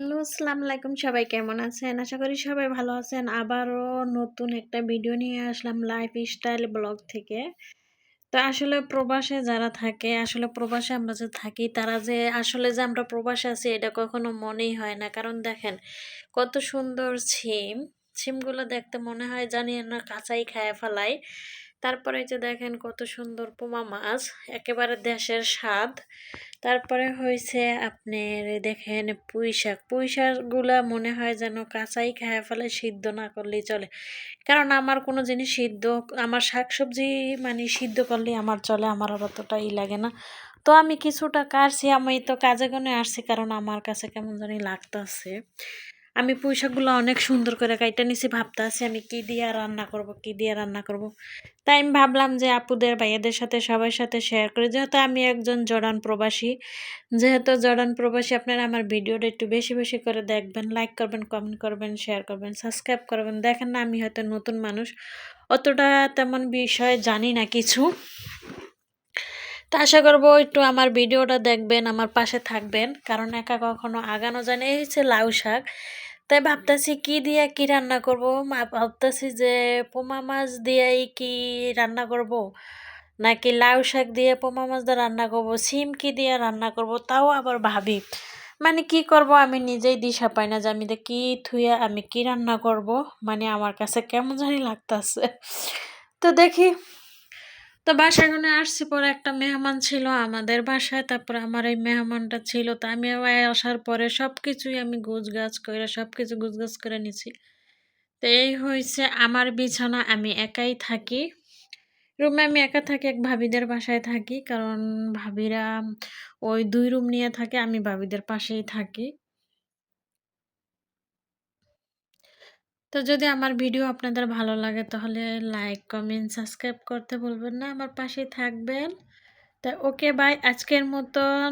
Hello, আসসালামু আলাইকুম সবাই কেমন আছেন? আশা করি সবাই ভালো আছেন। আবারও নতুন একটা ভিডিও নিয়ে আসলাম লাইফ স্টাইল ব্লগ থেকে। তো আসলে প্রবাসে যারা থাকে, আসলে প্রবাসে আমরা যে থাকি তারা যে আসলে যে আমরা প্রবাসে আছি এটা কখনো মনেই হয় না। কারণ দেখেন কত সুন্দর ছিম। ছিমগুলো দেখতে মনে হয় জানি না কাঁচাই খায়া ফেলাই। তারপরে যে দেখেন কত সুন্দর পোমা মাছ, একেবারে দেশের স্বাদ। তারপরে হয়েছে আপনার দেখেন পুঁই শাক। পুঁই শাকগুলা মনে হয় যেন কাঁচাই খায় ফেলে, সিদ্ধ না করলেই চলে। কারণ আমার কোনো জিনিস সিদ্ধ আমার শাক সবজি মানে সিদ্ধ করলে আমার চলে, আমার আর অতটাই লাগে না। তো আমি কিছুটা কাটছি, আমি তো কাজে গুনে আসছি কারণ আমার কাছে কেমন জানি লাগতাছে। আমি পুঁই শাকগুলো অনেক সুন্দর করে কাইটা নিছি ভাবতাছি আমি কি দিয়ে রান্না করব, কি দিয়ে রান্না করব। তাই আমি ভাবলাম যে আপুদের, ভাইয়াদের সাথে, সবার সাথে শেয়ার করি। যেহেতু আমি একজন জর্ডান প্রবাসী, যেহেতু জর্ডান প্রবাসী আপনারা আমার ভিডিওটা একটু বেশি বেশি করে দেখবেন লাইক করবেন কমেন্ট করবেন শেয়ার করবেন সাবস্ক্রাইব করবেন। দেখেন না, আমি হয়তো নতুন মানুষ, অতটা তেমন বিষয় জানি না কিছু। তা আশা করব একটু আমার ভিডিওটা দেখবেন, আমার পাশে থাকবেন। কারণ একা কখনো আগানো যায় না। এই হচ্ছে লাউ শাক। তাই ভাবতেছি কি দিয়ে কি রান্না করব? ভাবতেছি যে পোমা মাছ দিয়েই কি রান্না করব? নাকি লাউ শাক দিয়ে পোমা মাছ দিয়ে রান্না করব? সিম কি দিয়ে রান্না করব? তাও আবার ভাবি। মানে কি করব? আমি নিজেই দিশা পাই না যে আমি কি থুয়ে আমি কি রান্না করব? মানে আমার কাছে কেমন জানি লাগতেছে। তো দেখি। তো বাসায় গুনে আসছি পরে একটা মেহমান ছিল আমাদের বাসায়, তারপরে আমার এই মেহমানটা ছিল, তা আমি আসার পরে সব কিছুই আমি গাছ করে সব কিছু গাছ করে নিছি। তো এই হয়েছে আমার বিছানা, আমি একাই থাকি। রুমে আমি একা থাকি, এক ভাবিদের বাসায় থাকি, কারণ ভাবিরা ওই দুই রুম নিয়ে থাকে, আমি ভাবিদের পাশেই থাকি। তো যদি আমার ভিডিও আপনাদের ভালো লাগে, তাহলে লাইক কমেন্ট সাবস্ক্রাইব করতে বলবেন না। আমার পাশে থাকবেন। তা ওকে বাই আজকের মতন